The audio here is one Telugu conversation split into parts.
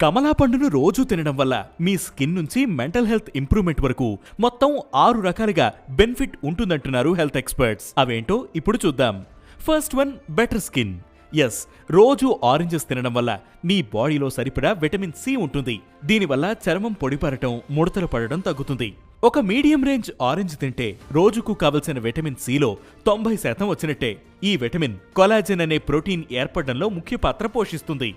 కమలా పండును రోజు తినడం వల్ల మీ స్కిన్ నుంచి మెంటల్ హెల్త్ ఇంప్రూవ్మెంట్ వరకు మొత్తం ఆరు రకాలుగా బెనిఫిట్ ఉంటుందంటున్నారు హెల్త్ ఎక్స్పర్ట్స్. అవేంటో ఇప్పుడు చూద్దాం. First one better skin. Yes రోజు ఆరెంజెస్ తినడం వల్ల మీ బాడీలో సరిపడా విటమిన్ సి ఉంటుంది. దీనివల్ల చర్మం పొడిపడటం ముడతలు పడడం తగ్గుతుంది. ఒక మీడియం రేంజ్ ఆరెంజ్ తింటే రోజుకు కావలసిన విటమిన్ సిలో తొంభై శాతం వచ్చినట్టే. ఈ విటమిన్ కొలాజెన్ అనే ప్రోటీన్ ఏర్పడడంలో ముఖ్య పాత్ర పోషిస్తుంది.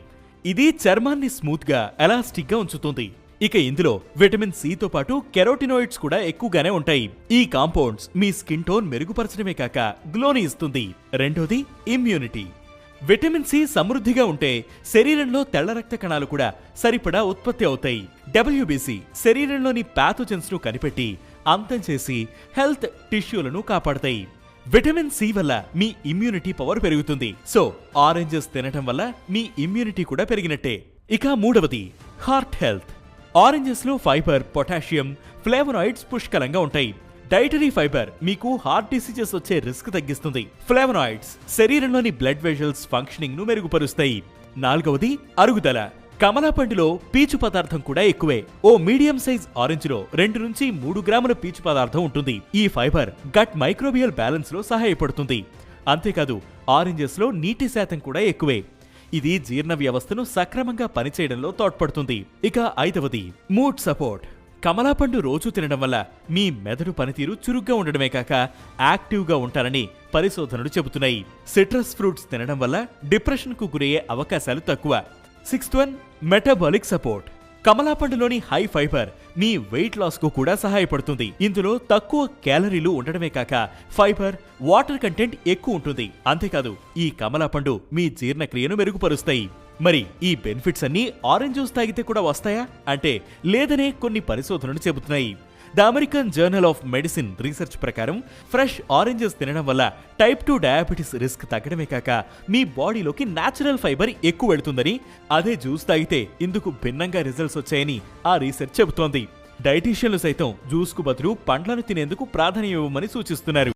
ఇది చర్మాన్ని స్మూత్గా ఎలాస్టిక్గా ఉంచుతుంది. ఇక ఇందులో విటమిన్ సితో పాటు కెరోటినాయిడ్స్ కూడా ఎక్కువగానే ఉంటాయి. ఈ కాంపౌండ్స్ మీ స్కిన్ టోన్ మెరుగుపరచడమే కాక గ్లోని ఇస్తుంది. రెండోది ఇమ్యూనిటీ. విటమిన్ సి సమృద్ధిగా ఉంటే శరీరంలో తెల్ల రక్త కణాలు కూడా సరిపడా ఉత్పత్తి అవుతాయి. డబ్ల్యూబీసీ శరీరంలోని ప్యాథోజెన్స్ను కనిపెట్టి అంతం చేసి హెల్త్ టిష్యూలను కాపాడతాయి. విటమిన్ సి వల్ల మీ ఇమ్యూనిటీ పవర్ పెరుగుతుంది. సో ఆరెంజెస్ తినటం వల్ల మీ ఇమ్యూనిటీ కూడా పెరిగినట్టే. ఇక మూడవది హార్ట్ హెల్త్ ఆరెంజెస్లో ఫైబర్ పొటాషియం ఫ్లేవనాయిడ్స్ పుష్కలంగా ఉంటాయి. డైటరీ ఫైబర్ మీకు హార్ట్ డిసీజెస్ వచ్చే రిస్క్ తగ్గిస్తుంది. ఫ్లేవనాయిడ్స్ శరీరంలోని బ్లడ్ వెజల్స్ ఫంక్షనింగ్ను మెరుగుపరుస్తాయి. నాలుగవది అరుగుదల. కమలాపండులో పీచు పదార్థం కూడా ఎక్కువే. ఓ మీడియం సైజ్ ఆరెంజ్లో రెండు నుంచి మూడు గ్రాముల పీచు పదార్థం ఉంటుంది. ఈ ఫైబర్ గట్ మైక్రోబియల్ బ్యాలెన్స్లో సహాయపడుతుంది. అంతేకాదు ఆరెంజెస్లో నీటి శాతం కూడా ఎక్కువే. ఇది జీర్ణ వ్యవస్థను సక్రమంగా పనిచేయడంలో తోడ్పడుతుంది. ఇక ఐదవది మూడ్ సపోర్ట్. కమలాపండు రోజు తినడం వల్ల మీ మెదడు పనితీరు చురుగ్గా ఉండడమే కాక యాక్టివ్గా ఉంటారని పరిశోధనలు చెబుతున్నాయి. సిట్రస్ ఫ్రూట్స్ తినడం వల్ల డిప్రెషన్కు గురయ్యే అవకాశాలు తక్కువ. Sixth one metabolic support. కమలాపండులోని high fibre మీ వెయిట్ లాస్కు కూడా సహాయపడుతుంది. ఇందులో తక్కువ క్యాలరీలు ఉండడమే కాక ఫైబర్ వాటర్ కంటెంట్ ఎక్కువ ఉంటుంది. అంతేకాదు ఈ కమలాపండు మీ జీర్ణక్రియను మెరుగుపరుస్తాయి. మరి ఈ బెనిఫిట్స్ అన్నీ ఆరెంజ్ జ్యూస్ తాగితే కూడా వస్తాయా? అంటే లేదనే కొన్ని పరిశోధనలు చెబుతున్నాయి. The American journal of medicine research ప్రకారం ఫ్రెష్ ఆరెంజెస్ తినడం వల్ల టైప్ టూ డయాబెటీస్ రిస్క్ తగ్గడమే కాక మీ బాడీలోకి న్యాచురల్ ఫైబర్ ఎక్కువ వెళుతుందని అదే జ్యూస్ తాగితే ఇందుకు భిన్నంగా రిజల్ట్స్ వచ్చాయని ఆ రీసెర్చ్ చెబుతోంది. డైటీషియన్లు సైతం జ్యూస్కు బదులు పండ్లను తినేందుకు ప్రాధాన్యం ఇవ్వమని సూచిస్తున్నారు.